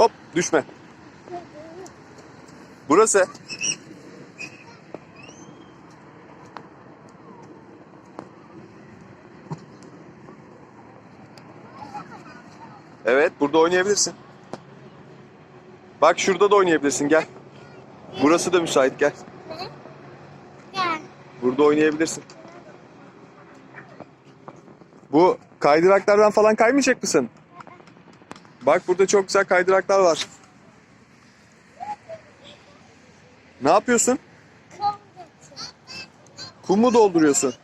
Hop düşme. Burası. Evet burada oynayabilirsin. Bak şurada da oynayabilirsin gel. Burası da müsait gel. Burada oynayabilirsin. Bu kaydıraklardan falan kaymayacak mısın? Bak burada çok güzel kaydıraklar var. Ne yapıyorsun? Kum mu dolduruyorsun?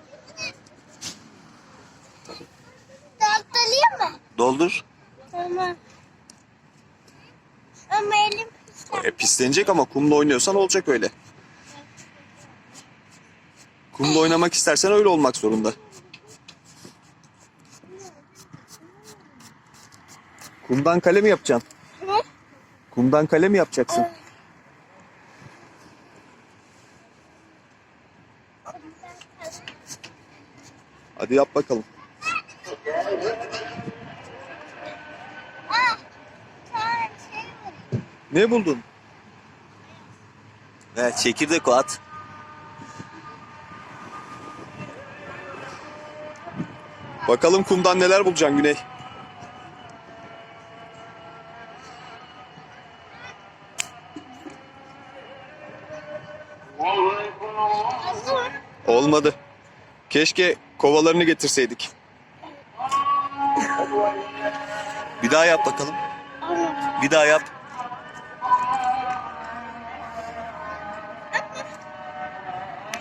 Daldalayayım mı? Doldur. Tamam. Ama elim pisler. E, pislenecek ama kumla oynuyorsan olacak öyle. Kumla oynamak istersen öyle olmak zorunda. Kumdan kale mi yapacaksın? Ne? Kumdan kale mi yapacaksın? Hadi yap bakalım. Ah! Şey? Ne buldun? Evet, çekirdek o at. Bakalım kumdan neler bulacaksın Güney. Olmadı. Keşke kovalarını getirseydik. Bir daha yap bakalım. Bir daha yap.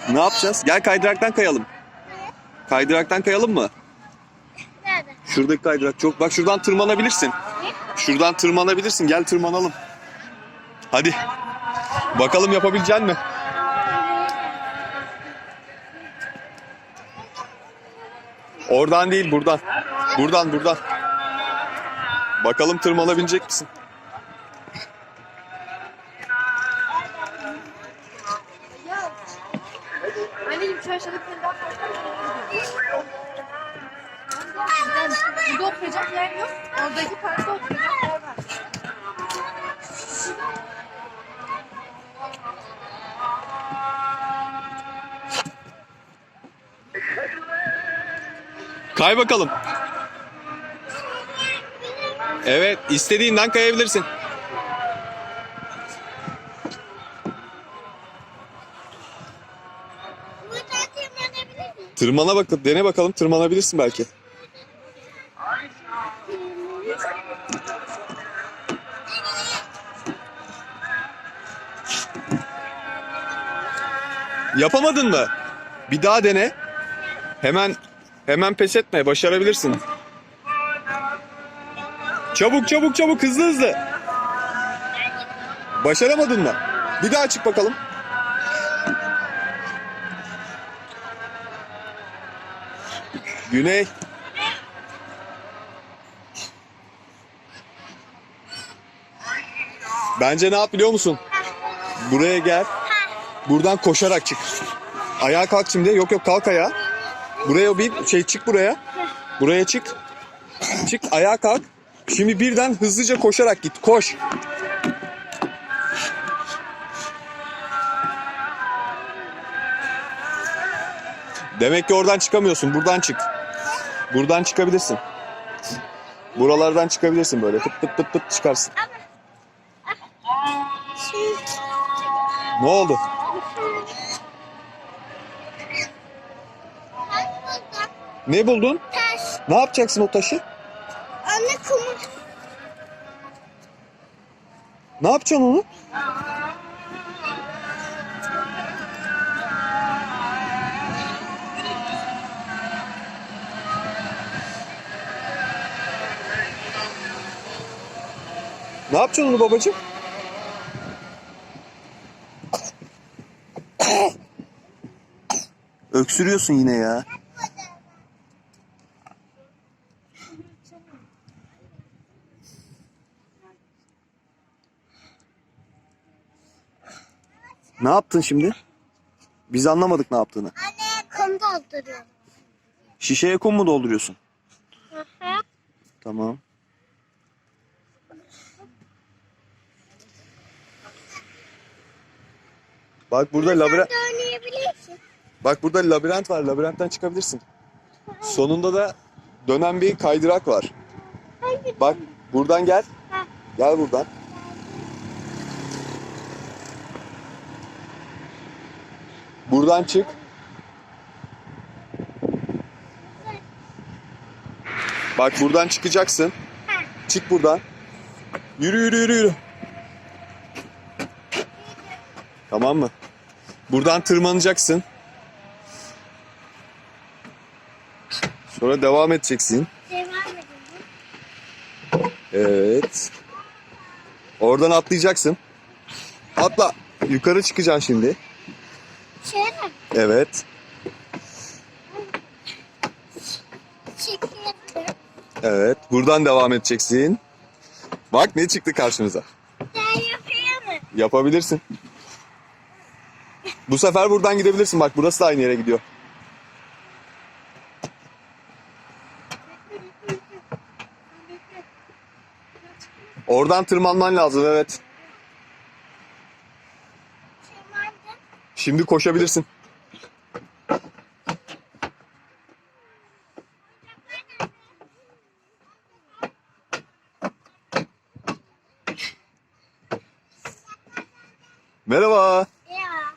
Ne yapacağız? Gel kaydıraktan kayalım. Kaydıraktan kayalım mı? Nerede? Şuradaki kaydırak çok. Bak şuradan tırmanabilirsin. Şuradan tırmanabilirsin. Gel tırmanalım. Hadi. Bakalım yapabilecek mi? Oradan değil buradan. Buradan buradan. Bakalım tırmanabilecek misin? Anneciğim şu aşağıda bir tane daha park var. Burada oturacak yer yok. Oradaki parkta Kay bakalım. Evet, istediğinden kayabilirsin. Tırmana bakın, dene bakalım tırmanabilirsin belki. Yapamadın mı? Bir daha dene. Hemen hemen pes etme, başarabilirsin. Çabuk çabuk çabuk hızlı hızlı. Başaramadın mı? Bir daha çık bakalım. Güney. Bence ne yap biliyor musun? Buraya gel. Buradan koşarak çık. Ayağa kalk şimdi. Yok yok kalk ayağa. Buraya bir şey çık buraya. Buraya çık. Çık ayağa kalk. Şimdi birden hızlıca koşarak git. Koş. Demek ki oradan çıkamıyorsun. Buradan çık. Buradan çıkabilirsin. Buralardan çıkabilirsin böyle. Tıp tıp tıp tıp çıkarsın. Ne oldu? Ne buldun? Taş. Ne yapacaksın o taşı? Anne kumu. Ne yapacaksın onu? Ne yapacaksın onu babacığım? Öksürüyorsun yine ya. Ne yaptın şimdi? Biz anlamadık ne yaptığını. Anne kum dolduruyorum. Şişeye kum mu dolduruyorsun? Hı hı. Tamam. Bak burada labirent... Bak burada labirent var. Labirentten çıkabilirsin. Sonunda da dönen bir kaydırak var. Bak buradan gel. Gel buradan. Buradan çık. Bak buradan çıkacaksın. Çık buradan. Yürü yürü yürü yürü. Tamam mı? Buradan tırmanacaksın. Sonra devam edeceksin. Devam. Evet. Oradan atlayacaksın. Atla. Yukarı çıkacaksın şimdi. Evet. Evet. Buradan devam edeceksin. Bak ne çıktı karşımıza. Yapabilirsin. Bu sefer buradan gidebilirsin. Bak burası da aynı yere gidiyor. Oradan tırmanman lazım evet. Şimdi koşabilirsin. Merhaba. Ya.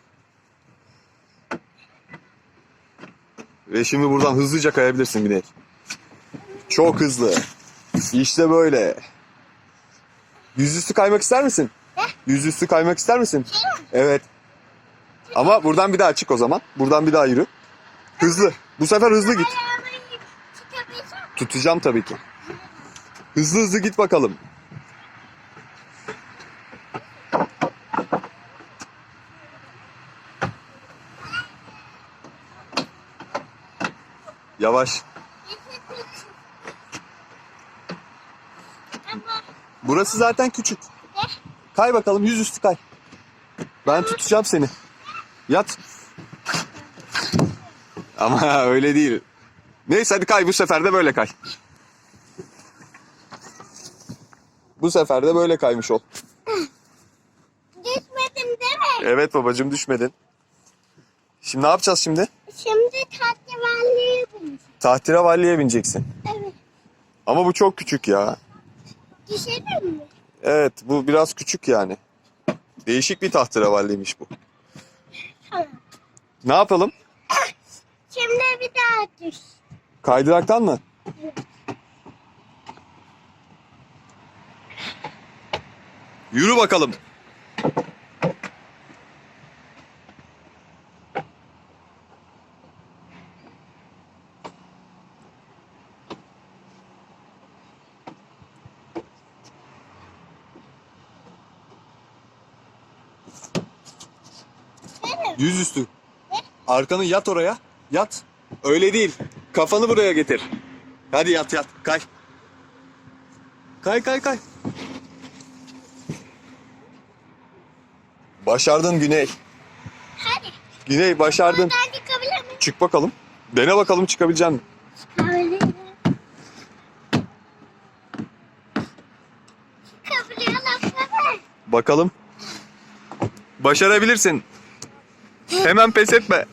Ve şimdi buradan hızlıca kayabilirsin Güney. Çok hızlı. İşte böyle. Yüzüstü kaymak ister misin? Ne? Yüzüstü kaymak ister misin? Şey? Evet. Ama buradan bir daha çık o zaman. Buradan bir daha yürü. Hızlı. Bu sefer hızlı git. Tutacağım tabii ki. Hızlı hızlı git bakalım. Yavaş. Burası zaten küçük. Kay bakalım yüzüstü kay. Ben tutacağım seni. Yat. Ama öyle değil. Neyse hadi kay bu sefer de böyle kay. Bu sefer de böyle kaymış ol. düşmedim değil mi? Evet babacığım düşmedin. Şimdi ne yapacağız şimdi? Şimdi bineceğim. Tahterevalliye bineceksin. Evet. Ama bu çok küçük ya. Düşelim mi? Evet bu biraz küçük yani. Değişik bir tahterevalliymiş bu. Tamam. Ne yapalım? Şimdi bir daha düş. Kaydıraktan mı? Yürü bakalım. Yüzüstü. Arkanı yat oraya. Yat. Öyle değil. Kafanı buraya getir. Hadi yat yat. Kay. Kay kay kay. Başardın Güney. Hadi. Güney başardın. Buradan çıkabilir miyim? Çık bakalım. Dene bakalım çıkabilecek misin? Çıkabilir miyim? Çıkabiliyorlar baba. Bakalım. Başarabilirsin. Hemen pes etme.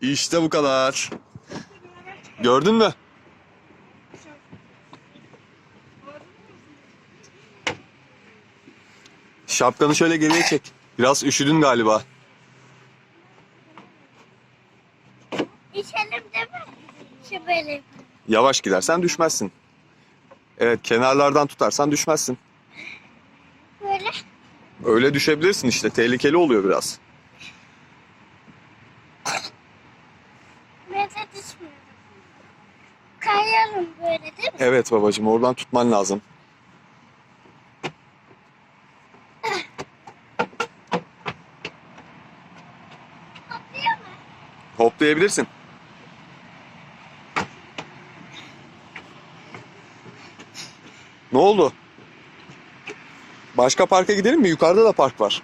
İşte bu kadar. Gördün mü? Şapkanı şöyle geriye çek. Biraz üşüdün galiba. İçelim değil mi? Şu böyle. Yavaş gidersen düşmezsin. Evet kenarlardan tutarsan düşmezsin. Böyle. Öyle düşebilirsin işte tehlikeli oluyor biraz. Ben de düşmüyorum. Kayalım böyle değil mi? Evet babacığım oradan tutman lazım. Hoplayabilirsin. Ne oldu? Başka parka gidelim mi? Yukarıda da park var.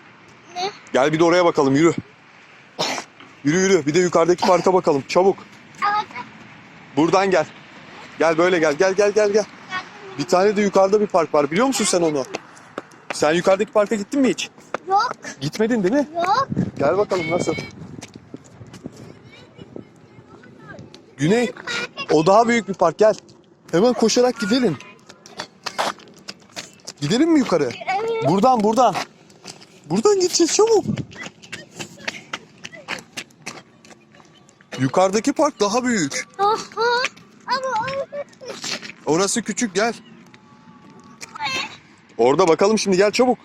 Ne? Gel bir de oraya bakalım yürü. Yürü yürü bir de yukarıdaki parka bakalım çabuk. Buradan gel. Gel böyle gel gel gel gel gel. Bir tane de yukarıda bir park var biliyor musun sen onu? Sen yukarıdaki parka gittin mi hiç? Yok. Gitmedin değil mi? Yok. Gel bakalım nasıl? Güney, o daha büyük bir park gel. Hemen koşarak gidelim. Gidelim mi yukarı? Buradan buradan. Buradan gideceğiz çabuk. Yukarıdaki park daha büyük. Aha. Ama o Orası küçük gel. Orada bakalım şimdi gel çabuk.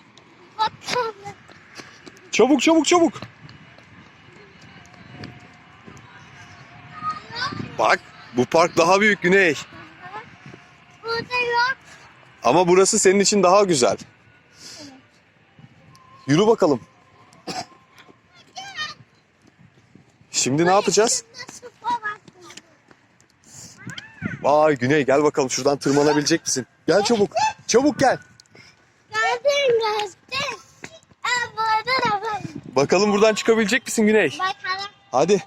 Çabuk çabuk çabuk. Bak bu park daha büyük Güney. Ama burası senin için daha güzel. Yürü bakalım. Şimdi ne yapacağız? Vay Güney gel bakalım şuradan tırmanabilecek misin? Gel çabuk. Çabuk gel. Geldim geldim. Bakalım buradan çıkabilecek misin Güney? Bakalım. Hadi.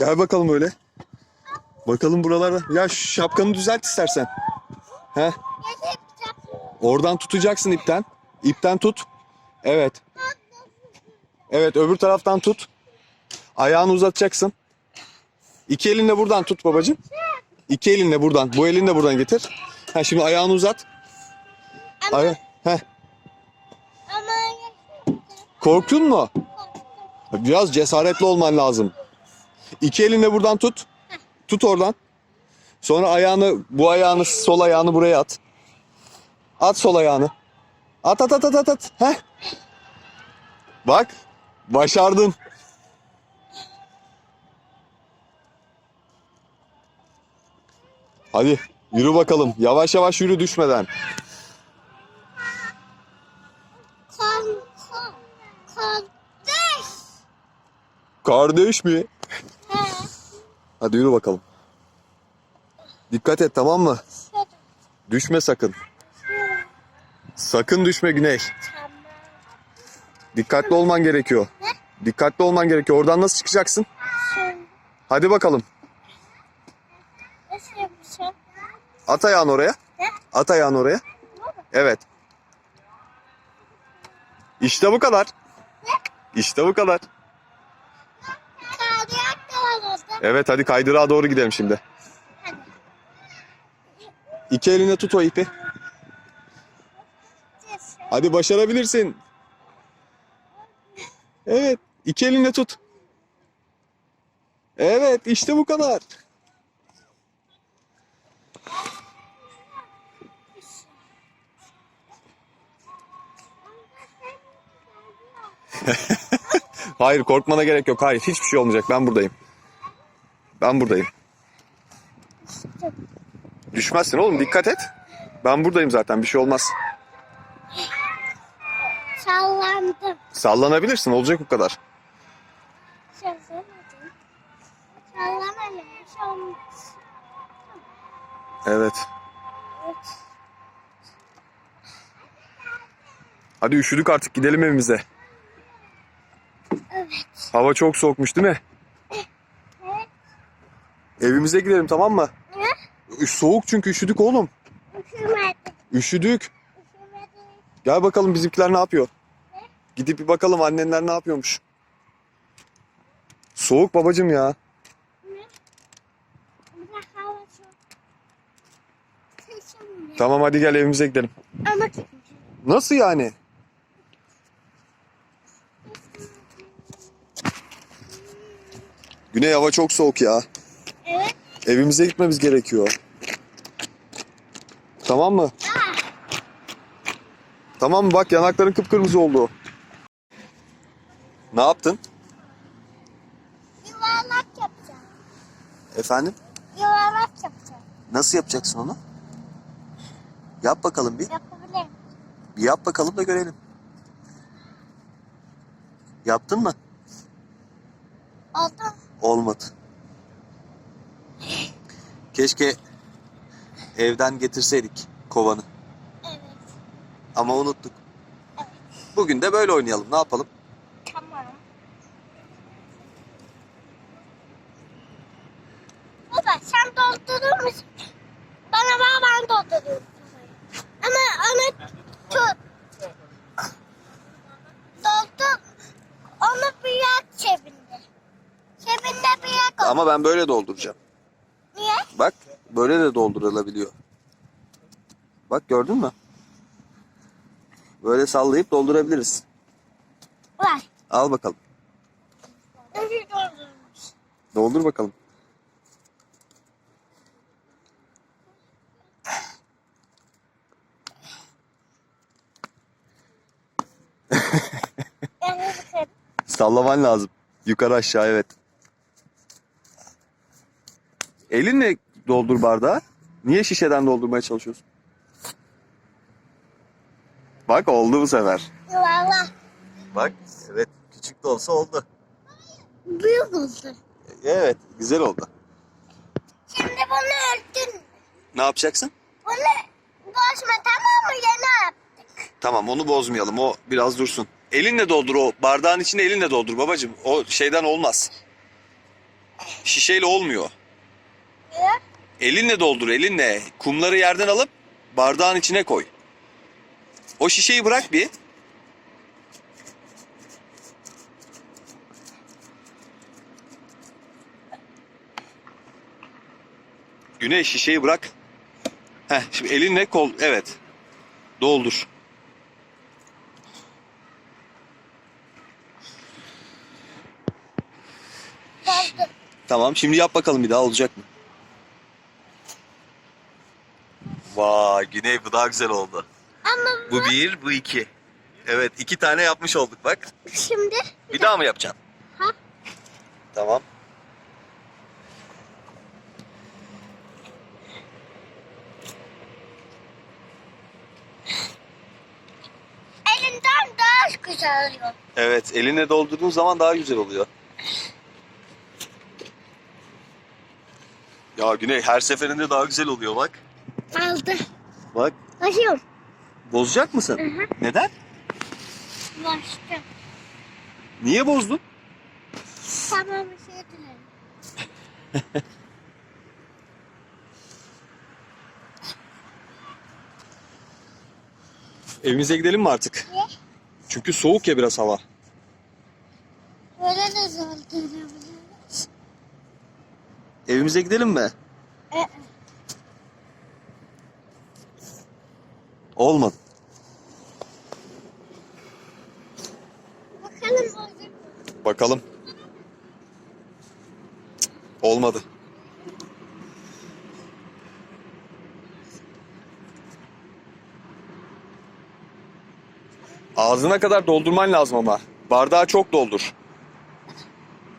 Gel bakalım öyle. Bakalım buralarda. Ya şu şapkanı düzelt istersen. He? Oradan tutacaksın ipten. İpten tut. Evet. Evet öbür taraftan tut. Ayağını uzatacaksın. İki elinle buradan tut babacığım. İki elinle buradan. Bu elini de buradan getir. Ha şimdi ayağını uzat. Ama, Aya Heh. ama Korktun mu? Biraz cesaretli olman lazım. İki elinle buradan tut. Tut oradan. Sonra ayağını, bu ayağını, sol ayağını buraya at. At sol ayağını. At at at at at at. Heh. Bak. Başardın. Hadi yürü bakalım. Yavaş yavaş yürü düşmeden. Kardeş mi? Hadi yürü bakalım. Dikkat et tamam mı? Düşme sakın. Sakın düşme. Tamam. Dikkatli olman gerekiyor. Dikkatli olman gerekiyor. Oradan nasıl çıkacaksın? Hadi bakalım. At ayağını oraya. At ayağını oraya. Evet. İşte bu kadar. İşte bu kadar. Kaydırak da var orada. Evet hadi kaydırağa doğru gidelim şimdi. İki eline tut o ipi. Hadi başarabilirsin. Evet. iki elinle tut. Evet işte bu kadar. Hayır korkmana gerek yok. Hayır hiçbir şey olmayacak. Ben buradayım. Ben buradayım. Düşmezsin oğlum dikkat et. Ben buradayım zaten bir şey olmaz. Sallandım. Sallanabilirsin olacak bu kadar. Sallamadım. Bir şey olmaz. Evet. Evet. Hadi üşüdük artık gidelim evimize. Evet. Hava çok soğukmuş değil mi? Evimize gidelim tamam mı? Ne? Soğuk çünkü üşüdük oğlum. Üşümedim. Üşüdük. Üşümedim. Gel bakalım bizimkiler ne yapıyor? Gidip bir bakalım annenler ne yapıyormuş. Soğuk babacım ya. Burada hava çok. Seçim Tamam hadi gel evimize gidelim. Ama Nasıl yani? Güney hava çok soğuk ya. Evet. Evimize gitmemiz gerekiyor. Tamam mı? Tamam mı? Bak yanakların kıpkırmızı oldu. Ne yaptın? Yuvarlak yapacağım. Efendim? Yuvarlak yapacağım. Nasıl yapacaksın onu? Yap bakalım bir. Yapabilirim. Bir yap bakalım da görelim. Yaptın mı? Oldu. Olmadı. Keşke evden getirseydik kovanı. Evet. Ama unuttuk. Bugün de böyle oynayalım. Ne yapalım? Tamam. Baba sen doldurur musun? Bana ver ben doldururum. Ama onu tut. Doldur. Onu bir yak cebinde. Cebinde bir yak. Ama ben böyle dolduracağım. Böyle de doldurulabiliyor. Bak gördün mü? Böyle sallayıp doldurabiliriz. Var. Al bakalım. Doldurmuş? Doldur bakalım. Sallaman lazım. Yukarı aşağı evet. Elinle doldur bardağı. Niye şişeden doldurmaya çalışıyorsun? Bak oldu bu sefer. Valla. Bak evet küçük de olsa oldu. Büyük oldu. Evet güzel oldu. Şimdi bunu örtün. Ne yapacaksın? Bunu bozma tamam mı? Yeni yaptık. Tamam onu bozmayalım o biraz dursun. Elinle doldur o bardağın içine elinle doldur babacığım. O şeyden olmaz. Şişeyle olmuyor. Niye? Elinle doldur elinle. Kumları yerden alıp bardağın içine koy. O şişeyi bırak bir. Güney şişeyi bırak. Heh, şimdi elinle kol evet. Doldur. Doldu. Tamam şimdi yap bakalım bir daha olacak mı? Vay Güney bu daha güzel oldu. Ama bu Bu bir bu iki. Evet iki tane yapmış olduk bak. şimdi Bir daha mı yapacaksın? Ha? Tamam. elinden daha güzel oluyor. Evet eline doldurduğun zaman daha güzel oluyor. Ya Güney her seferinde daha güzel oluyor bak. Başıyorum. bozacak mısın? hı. Neden? Başladım. Niye bozdun? Tamam bir şey dilerim. Evimize gidelim mi artık? Niye? Çünkü soğuk ya biraz hava. Böyle de zor gelebiliriz. Evimize gidelim mi? Ee, Olmadı. bakalım olacak mı? Bakalım. Cık, Olmadı. Ağzına kadar doldurman lazım ama. Bardağı çok doldur.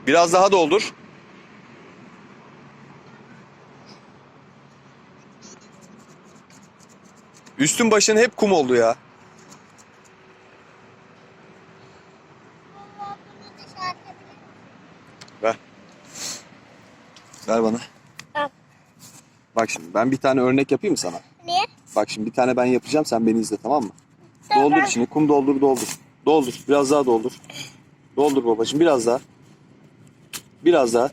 Biraz daha doldur. Üstün başın hep kum oldu ya. Ver. Ver bana. Al. Bak şimdi ben bir tane örnek yapayım mı sana? Niye? Bak şimdi bir tane ben yapacağım sen beni izle tamam mı? Tamam. Doldur içini kum doldur doldur. Doldur biraz daha doldur. Doldur babacığım biraz daha. Biraz daha.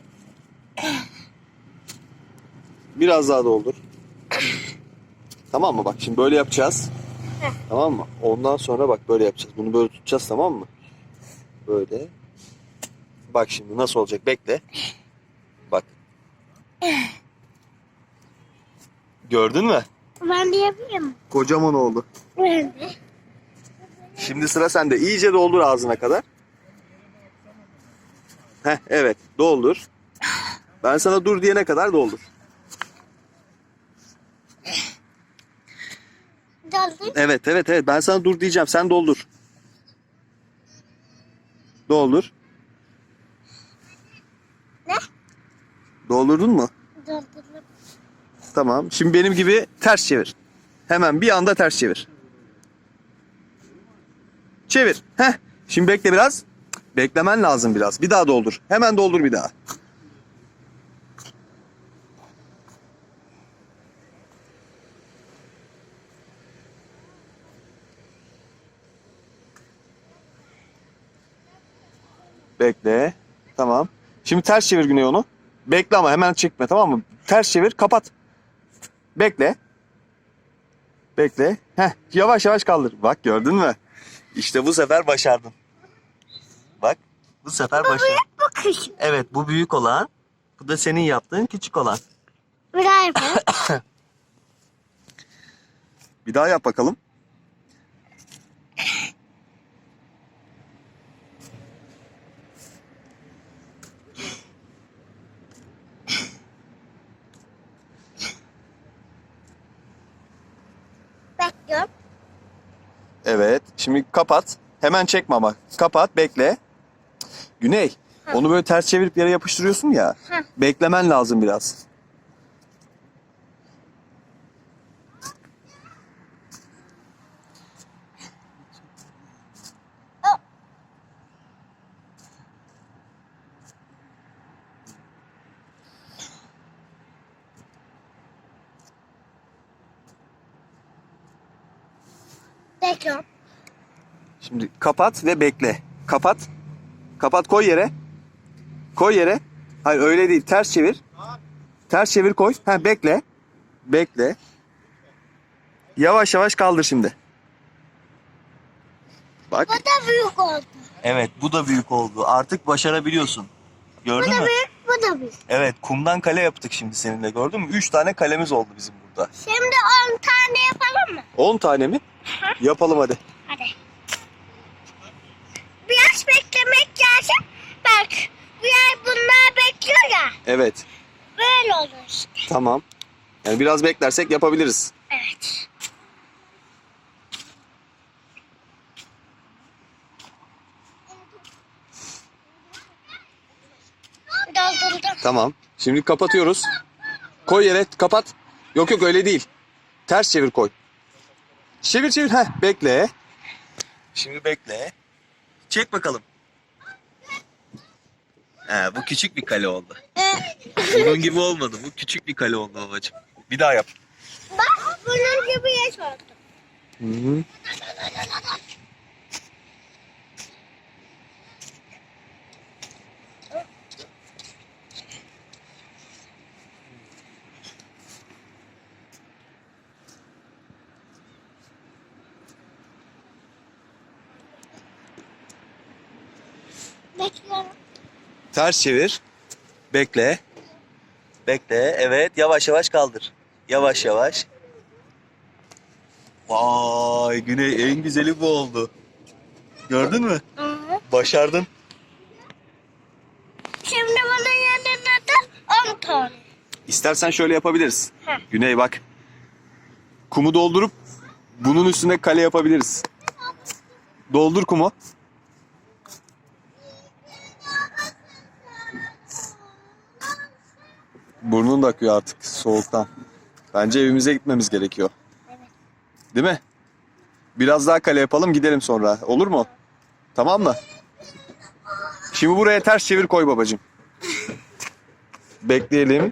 Biraz daha doldur. Tamam mı? Bak şimdi böyle yapacağız. Heh. Tamam mı? Ondan sonra bak böyle yapacağız. Bunu böyle tutacağız tamam mı? Böyle. Bak şimdi nasıl olacak? Bekle. Bak. Gördün mü? Ben de yapayım. Kocaman oldu. Ben de. Şimdi sıra sende. İyice doldur ağzına kadar. Heh evet doldur. Ben sana dur diyene kadar doldur. Doldur. Evet evet evet ben sana dur diyeceğim sen doldur. Doldur. Ne? Doldurdun mu? Doldurdum. Tamam. Şimdi benim gibi ters çevir. Hemen bir anda ters çevir. Çevir. Heh. Şimdi bekle biraz. Beklemen lazım biraz. Bir daha doldur. Hemen doldur bir daha. Bekle. Tamam. Şimdi ters çevir Güney onu. Bekle ama hemen çekme tamam mı? Ters çevir kapat. Bekle. Bekle. Heh, yavaş yavaş kaldır. Bak gördün mü? İşte bu sefer başardın. Bak bu sefer başardın. Bu küçük. Evet bu büyük olan. Bu da senin yaptığın küçük olan. Bir daha yapalım. Bir daha yap bakalım. Bekliyorum. Evet. Şimdi kapat. Hemen çekme ama. Kapat, bekle. Güney, onu böyle ters çevirip yere yapıştırıyorsun ya. Beklemen lazım biraz. Bekliyorum. Şimdi kapat ve bekle. Kapat. Kapat koy yere. Koy yere. Hayır öyle değil. Ters çevir. Ters çevir koy. Ha bekle. Bekle. Yavaş yavaş kaldır şimdi. Bak. Bu da büyük oldu. Evet bu da büyük oldu. Artık başarabiliyorsun. Bu Gördün da mü? büyük, bu da büyük. Evet kumdan kale yaptık şimdi seninle gördün mü? 3 tane kalemiz oldu bizim burada. Şimdi 10 tane yapalım mı? 10 tane mi? Yapalım hadi. Hadi. Biraz beklemek lazım. Bak, yer bunlar bekliyor ya. Evet Böyle olur işte. tamam. Yani biraz beklersek yapabiliriz. Evet. Doldurdum. Tamam. Şimdi kapatıyoruz. Koy yere kapat. Yok yok öyle değil. Ters çevir koy. Çevir çevir. Heh bekle. Şimdi bekle. Çek bakalım. He, bu küçük bir kale oldu. Bunun gibi olmadı. Bu küçük bir kale oldu babacığım. Bir daha yap. Bak, bunun gibi yaş oldu. Hı -hı. Bekliyorum. Ters çevir. Bekle. Bekle. Evet. Yavaş yavaş kaldır. Yavaş yavaş. Vay Güney en güzeli bu oldu. Gördün mü? Başardın. Şimdi bunun yanına da 10 tane. İstersen şöyle yapabiliriz. Heh. Güney bak. Kumu doldurup bunun üstüne kale yapabiliriz. Doldur kumu. Burnun da akıyor artık soğuktan. Bence evimize gitmemiz gerekiyor. Değil mi? Biraz daha kale yapalım gidelim sonra. Olur mu? Tamam mı? Şimdi buraya ters çevir koy babacığım. Bekleyelim.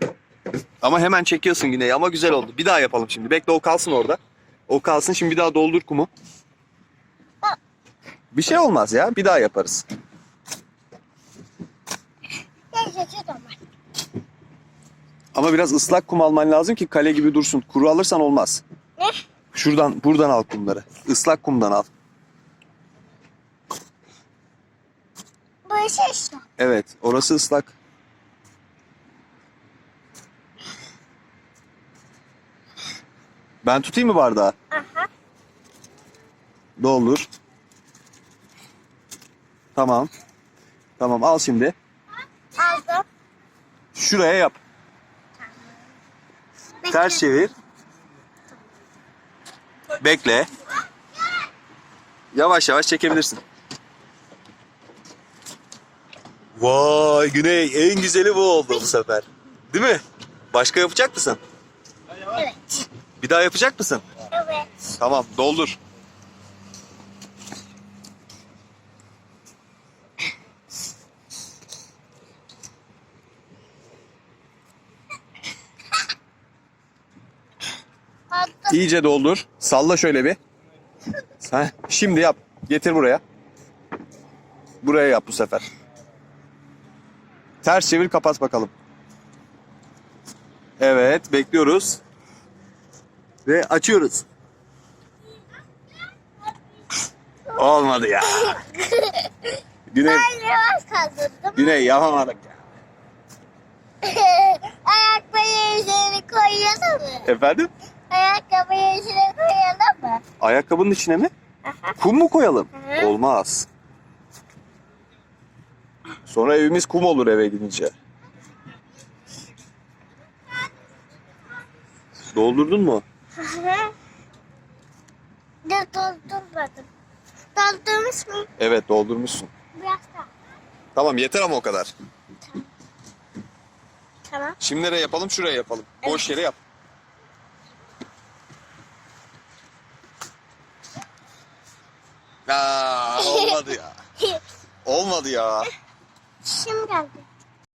Ama hemen çekiyorsun Güney ama güzel oldu. Bir daha yapalım şimdi. Bekle o kalsın orada. O kalsın şimdi bir daha doldur kumu. Bir şey olmaz ya. Bir daha yaparız. Neyse. Ama biraz ıslak kum alman lazım ki kale gibi dursun. Kuru alırsan olmaz. Ne? Şuradan buradan al kumları. Islak kumdan al. Bu işi işte. Evet orası ıslak. Ben tutayım mı bardağı? Aha. Doldur. Tamam. Tamam al şimdi. Aldım. Şuraya yap. Ters çevir. Bekle. Yavaş yavaş çekebilirsin. Vay Güney en güzeli bu oldu bu sefer. Değil mi? Başka yapacak mısın? Evet. Bir daha yapacak mısın? Evet. Tamam doldur. İyice doldur. Salla şöyle bir. Heh, şimdi yap. Getir buraya. Buraya yap bu sefer. Ters çevir kapat bakalım. Evet bekliyoruz. Ve açıyoruz. Olmadı ya. Güney, Ben yavaş kaldırdım. Güney yapamadık ya. Ayakkabıyı üzerine mı? Efendim? Ayakkabıyı üzerine koyalım mı? Ayakkabının içine mi? Kum mu koyalım? Hı. Olmaz. Sonra evimiz kum olur eve gidince. Doldurdun mu? Dur doldurmadım. Doldurmuş muyum? Evet doldurmuşsun. Biraz daha. Tamam yeter ama o kadar. Tamam. Şimdi nereye yapalım? Şuraya yapalım. Boş yere yap. Aa, olmadı ya. Olmadı ya. Şimdi geldi.